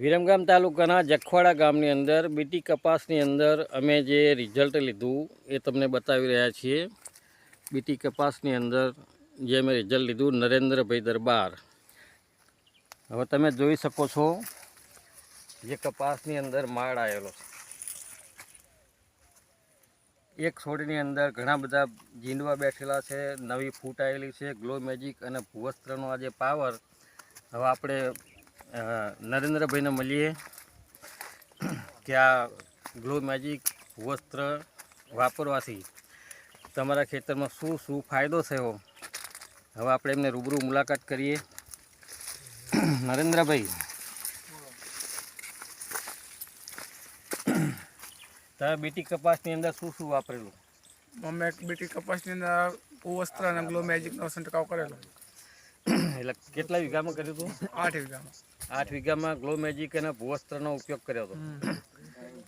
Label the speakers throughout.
Speaker 1: વિરમગામ તાલુકાના જખવાડા ગામની અંદર, બીટી કપાસની અંદર અમે જે રિઝલ્ટ લીધું એ તમને બતાવી રહ્યા છીએ. બીટી કપાસની અંદર જે અમે રિઝલ્ટ લીધું, નરેન્દ્રભાઈ દરબાર. હવે તમે જોઈ શકો છો જે કપાસની અંદર માળ આવેલો છે. એક છોડની અંદર ઘણા બધા જીંડવા બેઠેલા છે, નવી ફૂટ આવેલી છે, ગ્લો મેજિક અને ભૂવસ્ત્રનો આ જે પાવર હવે આપણે નરેન્દ્રભાઈને મળીએ. કે આ ગ્લો મેજિક વસ્ત્ર વાપરવાથી તમારા ખેતરમાં શું શું ફાયદો થયો? હવે આપણે એમને રૂબરૂ મુલાકાત કરીએ. નરેન્દ્રભાઈ. તમે બીટી કપાસની અંદર શું શું વાપરેલું?
Speaker 2: અમે બીટી કપાસની અંદર વસ્ત્ર અને ગ્લો મેજિકનો છંટકાવ કરેલો.
Speaker 1: એટલે કેટલા વીઘામાં કર્યું હતું
Speaker 2: આઠ વીઘામાં.
Speaker 1: આઠ વીઘામાં ગ્લો મેજિક અને ભૂવસ્ત્રનો ઉપયોગ કર્યો હતો.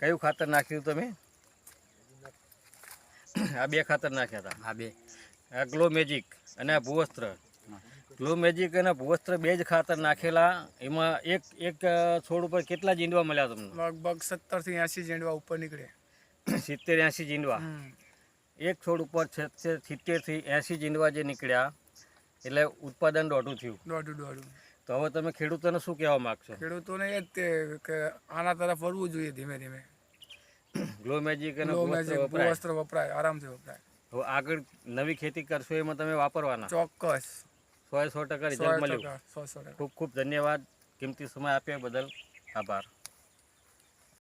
Speaker 1: કયું ખાતર નાખ્યું તમે? આ બે ખાતર નાખ્યા હતા.
Speaker 3: હા બે.
Speaker 1: આ ગ્લો મેજિક અને આ ભૂવસ્ત્ર. ગ્લો મેજિક અને ભૂવસ્ત્ર બે જ ખાતર નાખેલા. એમાં એક એક છોડ ઉપર કેટલા જીંડવા મળ્યા તમને?
Speaker 2: લગભગ સત્તરથી એંસી જીંડવા ઉપર નીકળે.
Speaker 1: સિત્તેર એંસી જીંડવા. એક છોડ ઉપર સિત્તેરથી એંસી જીંડવા જે નીકળ્યા. એટલે ઉત્પાદન દોઢું થયું.
Speaker 2: દોઢું દોઢું.
Speaker 1: તો હવે તમે ખેડૂતોને શું કહેવા માગશો?
Speaker 2: ખેડૂતોને એ જ તે કે આના તરફ વળવું જોઈએ ધીમે ધીમે.
Speaker 1: ગ્લો મેજિક અને
Speaker 2: વસ્ત્ર વપરાય. આરામથી વપરાય.
Speaker 1: હવે આગળ નવી ખેતી કરશો એમાં તમે વાપરવાના?
Speaker 2: ચોક્કસ.
Speaker 1: સો સો ટકા રિઝલ્ટ મળ્યું. ખૂબ ખૂબ ધન્યવાદ. કિંમતી સમય આપ્યા બદલ આભાર.